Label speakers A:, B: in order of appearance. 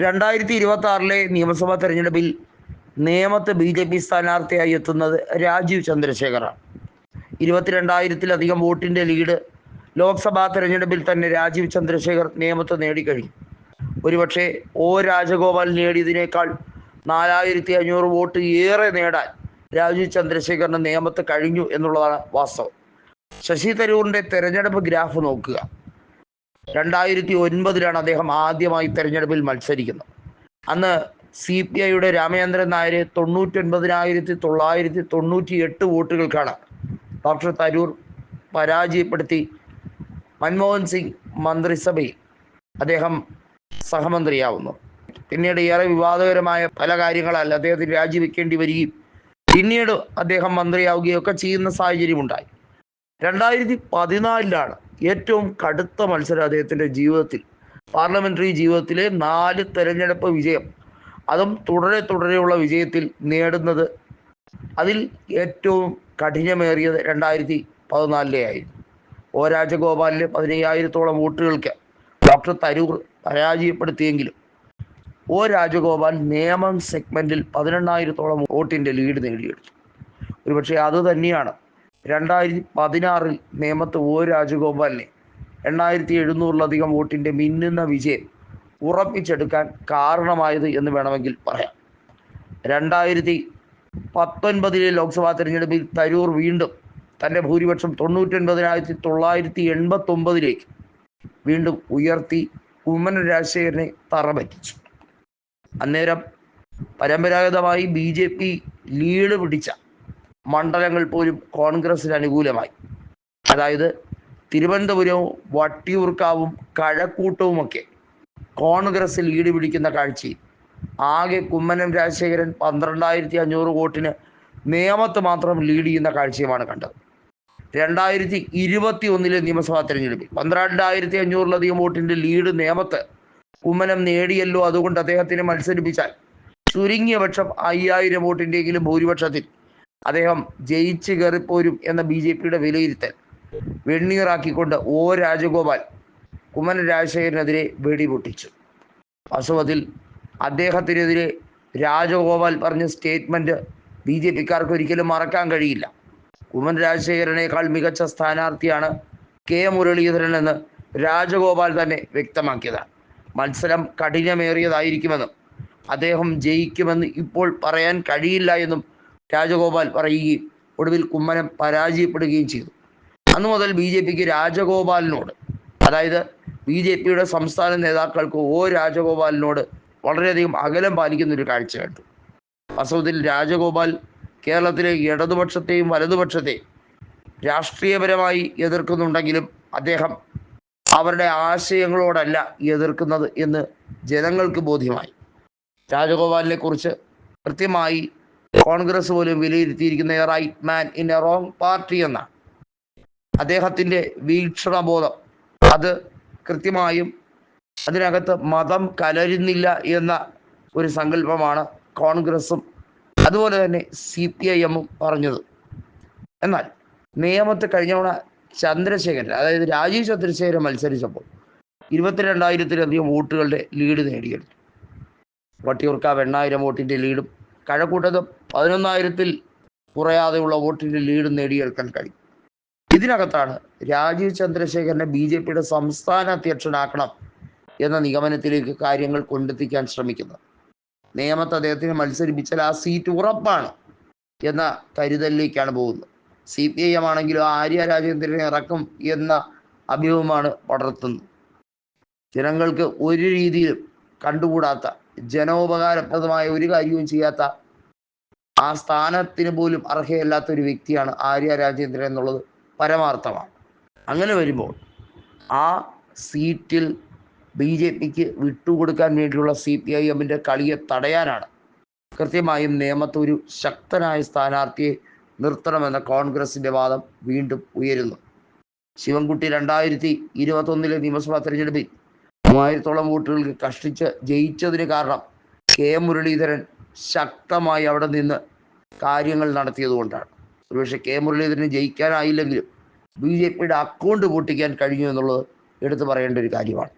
A: രണ്ടായിരത്തി ഇരുപത്തി ആറിലെ നിയമസഭാ തെരഞ്ഞെടുപ്പിൽ നേമത്ത് ബി ജെ പി സ്ഥാനാർത്ഥിയായി എത്തുന്നത് രാജീവ് ചന്ദ്രശേഖറാണ്. ഇരുപത്തിരണ്ടായിരത്തിലധികം വോട്ടിന്റെ ലീഡ് ലോക്സഭാ തെരഞ്ഞെടുപ്പിൽ തന്നെ രാജീവ് ചന്ദ്രശേഖർ നേമത്ത് നേടിക്കഴിഞ്ഞു. ഒരുപക്ഷെ ഒ രാജഗോപാൽ നേടിയതിനേക്കാൾ നാലായിരത്തി അഞ്ഞൂറ് വോട്ട് ഏറെ നേടാൻ രാജീവ് ചന്ദ്രശേഖറിന് നേമത്ത് കഴിഞ്ഞു എന്നുള്ളതാണ് വാസ്തവം. ശശി തരൂറിന്റെ തെരഞ്ഞെടുപ്പ് ഗ്രാഫ് നോക്കുക. രണ്ടായിരത്തി ഒൻപതിലാണ് അദ്ദേഹം ആദ്യമായി തെരഞ്ഞെടുപ്പിൽ മത്സരിക്കുന്നത്. അന്ന് സി പി ഐയുടെ രാമചന്ദ്രൻ നായരെ തൊണ്ണൂറ്റൊൻപതിനായിരത്തി തൊള്ളായിരത്തി തൊണ്ണൂറ്റി എട്ട് വോട്ടുകൾക്കാണ് ഡോക്ടർ തരൂർ പരാജയപ്പെടുത്തി മൻമോഹൻ സിംഗ് മന്ത്രിസഭയിൽ അദ്ദേഹം സഹമന്ത്രിയാവുന്നു. പിന്നീട് ഏറെ വിവാദകരമായ പല കാര്യങ്ങളാൽ അദ്ദേഹത്തിന് രാജിവെക്കേണ്ടി വരികയും പിന്നീട് അദ്ദേഹം മന്ത്രിയാവുകയൊക്കെ ചെയ്യുന്ന സാഹചര്യമുണ്ടായി. രണ്ടായിരത്തി പതിനാലിലാണ് ഏറ്റവും കടുത്ത മത്സരം അദ്ദേഹത്തിന്റെ ജീവിതത്തിൽ. പാർലമെന്ററി ജീവിതത്തിലെ നാല് തെരഞ്ഞെടുപ്പ് വിജയം അതും തുടരെ തുടരെയുള്ള വിജയത്തിൽ നേടുന്നത് അതിൽ ഏറ്റവും കഠിനമേറിയത് രണ്ടായിരത്തി പതിനാലിലെ ആയിരുന്നു. ഒ രാജഗോപാലിന് പതിനയ്യായിരത്തോളം വോട്ടുകൾക്ക് ഡോക്ടർ തരൂർ പരാജയപ്പെടുത്തിയെങ്കിലും ഒ രാജഗോപാൽ നിയമം സെഗ്മെന്റിൽ പതിനെണ്ണായിരത്തോളം വോട്ടിന്റെ ലീഡ് നേടിയെടുത്തു. ഒരുപക്ഷെ അത് തന്നെയാണ് രണ്ടായിരത്തി പതിനാറിൽ നേമത്ത് ഒ രാജഗോപാലിനെ എണ്ണായിരത്തി എഴുന്നൂറിലധികം വോട്ടിന്റെ മിന്നുന്ന വിജയം ഉറപ്പിച്ചെടുക്കാൻ കാരണമായത് എന്ന് വേണമെങ്കിൽ പറയാം. രണ്ടായിരത്തി പത്തൊൻപതിലെ ലോക്സഭാ തെരഞ്ഞെടുപ്പിൽ തരൂർ വീണ്ടും തന്റെ ഭൂരിപക്ഷം തൊണ്ണൂറ്റൊൻപതിനായിരത്തി തൊള്ളായിരത്തി എൺപത്തൊമ്പതിലേക്ക് വീണ്ടും ഉയർത്തി കുമ്മന രാജശേഖരനെ തറപറ്റിച്ചു. അന്നേരം പരമ്പരാഗതമായി ബി ജെ പി ലീഡ് പിടിച്ച മണ്ഡലങ്ങൾ പോലും കോൺഗ്രസിന് അനുകൂലമായി. അതായത് തിരുവനന്തപുരവും വട്ടിയൂർക്കാവും കഴക്കൂട്ടവുമൊക്കെ കോൺഗ്രസ് ലീഡ് പിടിക്കുന്ന കാഴ്ചയിൽ ആകെ കുമ്മനം രാജശേഖരൻ പന്ത്രണ്ടായിരത്തി അഞ്ഞൂറ് വോട്ടിന് നേമത്ത് മാത്രം ലീഡ് ചെയ്യുന്ന കാഴ്ചയുമാണ് കണ്ടത്. രണ്ടായിരത്തി ഇരുപത്തി ഒന്നിലെ നിയമസഭാ തെരഞ്ഞെടുപ്പിൽ പന്ത്രണ്ടായിരത്തി അഞ്ഞൂറിലധികം വോട്ടിന്റെ ലീഡ് നേമത്ത് കുമ്മനം നേടിയല്ലോ അതുകൊണ്ട് അദ്ദേഹത്തിന് മത്സരിപ്പിച്ചാൽ ചുരുങ്ങിയ പക്ഷം അയ്യായിരം വോട്ടിന്റെയെങ്കിലും ഭൂരിപക്ഷത്തിൽ അദ്ദേഹം ജയിച്ച് കയറിപ്പോരും എന്ന ബി ജെ പിയുടെ വിലയിരുത്തൽ. വെണ്ണീറാക്കിക്കൊണ്ട് ഒ രാജഗോപാൽ കുമ്മന രാജശേഖരനെതിരെ വെടിപൊട്ടിച്ചു. വാസ്തവത്തിൽ അദ്ദേഹത്തിനെതിരെ രാജഗോപാൽ പറഞ്ഞ സ്റ്റേറ്റ്മെന്റ് ബി ജെ പിക്കാർക്ക് ഒരിക്കലും മറക്കാൻ കഴിയില്ല. കുമ്മൻ രാജശേഖരനേക്കാൾ മികച്ച സ്ഥാനാർത്ഥിയാണ് കെ മുരളീധരൻ എന്ന് രാജഗോപാൽ തന്നെ വ്യക്തമാക്കിയതാണ്. മത്സരം കഠിനമേറിയതായിരിക്കുമെന്നും അദ്ദേഹം ജയിക്കുമെന്ന് ഇപ്പോൾ പറയാൻ കഴിയില്ല എന്നും രാജഗോപാൽ പറയുകയും ഒടുവിൽ കുമ്മനം പരാജയപ്പെടുകയും ചെയ്തു. അന്നു മുതൽ ബി ജെ പിക്ക് രാജഗോപാലിനോട് അതായത് ബി ജെ പിയുടെ സംസ്ഥാന നേതാക്കൾക്ക് ഓ രാജഗോപാലിനോട് വളരെയധികം അകലം പാലിക്കുന്ന ഒരു കാഴ്ച കണ്ടു. വാസ്തവത്തിൽ രാജഗോപാൽ കേരളത്തിലെ ഇടതുപക്ഷത്തെയും വലതുപക്ഷത്തെയും രാഷ്ട്രീയപരമായി എതിർക്കുന്നുണ്ടെങ്കിലും അദ്ദേഹം അവരുടെ ആശയങ്ങളോടല്ല എതിർക്കുന്നത് എന്ന് ജനങ്ങൾക്ക് ബോധ്യമായി. രാജഗോപാലിനെ കുറിച്ച് കൃത്യമായി കോൺഗ്രസ് പോലും വിലയിരുത്തിയിരിക്കുന്ന a right man in a wrong party എന്നാണ്. അദ്ദേഹത്തിന്റെ വീക്ഷണബോധം. അത് കൃത്യമായും അതിനകത്ത് മതം കലരുന്നില്ല എന്ന ഒരു സങ്കല്പമാണ് കോൺഗ്രസും അതുപോലെ തന്നെ സി പി ഐ എമ്മും പറഞ്ഞത്. എന്നാൽ നിയമത്തെ കഴിഞ്ഞവണ ചന്ദ്രശേഖരൻ അതായത് രാജീവ് ചന്ദ്രശേഖരൻ മത്സരിച്ചപ്പോൾ ഇരുപത്തിരണ്ടായിരത്തിലധികം വോട്ടുകളുടെ ലീഡ് നേടിയെടുത്തു. വട്ടിയൂർക്കാവ് എണ്ണായിരം വോട്ടിന്റെ ലീഡും കഴക്കൂട്ടത്ത് പതിനൊന്നായിരത്തിൽ കുറയാതെയുള്ള വോട്ടിന്റെ ലീഡ് നേടിയെടുക്കാൻ കഴിയും. ഇതിനകത്താണ് രാജീവ് ചന്ദ്രശേഖരനെ ബി ജെ പിയുടെ സംസ്ഥാന അധ്യക്ഷനാക്കണം എന്ന നിഗമനത്തിലേക്ക് കാര്യങ്ങൾ കൊണ്ടെത്തിക്കാൻ ശ്രമിക്കുന്നത്. നിയമത്ത് അദ്ദേഹത്തിന് മത്സരിപ്പിച്ചാൽ ആ സീറ്റ് ഉറപ്പാണ് എന്ന കരുതലിലേക്കാണ് പോകുന്നത്. സി പി ഐ എം ആണെങ്കിലും ആര്യ രാജേന്ദ്രനെ ഇറക്കും എന്ന അഭ്യൂഹമാണ് പടർത്തുന്നത്. ജനങ്ങൾക്ക് ഒരു രീതിയിലും കണ്ടുകൂടാത്ത ജനോപകാരപ്രദമായ ഒരു കാര്യവും ചെയ്യാത്ത ആ സ്ഥാനത്തിന് പോലും അർഹയല്ലാത്ത ഒരു വ്യക്തിയാണ് ആര്യ രാജേന്ദ്രൻ എന്നുള്ളത് പരമാർത്ഥമാണ്. അങ്ങനെ വരുമ്പോൾ ആ സീറ്റിൽ ബി ജെ പിക്ക് വിട്ടുകൊടുക്കാൻ വേണ്ടിയുള്ള സി പി ഐ എമ്മിന്റെ കളിയെ തടയാനാണ് കൃത്യമായും നിയമത്ത് ഒരു ശക്തനായ സ്ഥാനാർത്ഥിയെ നിർത്തണമെന്ന കോൺഗ്രസിന്റെ വാദം വീണ്ടും ഉയരുന്നു. ശിവൻകുട്ടി രണ്ടായിരത്തി ഇരുപത്തൊന്നിലെ നിയമസഭാ തെരഞ്ഞെടുപ്പിൽ മൂവായിരത്തോളം വോട്ടുകൾക്ക് കഷ്ടിച്ച് ജയിച്ചതിന് കാരണം കെ മുരളീധരൻ ശക്തമായി അവിടെ നിന്ന് കാര്യങ്ങൾ നടത്തിയതുകൊണ്ടാണ് ഒരുപക്ഷെ കെ മുരളീധരന് ജയിക്കാനായില്ലെങ്കിലും ബി ജെ പിയുടെ അക്കൗണ്ട് പൊട്ടിക്കാൻ കഴിഞ്ഞു എന്നുള്ളത് എടുത്തു പറയേണ്ട ഒരു കാര്യമാണ്.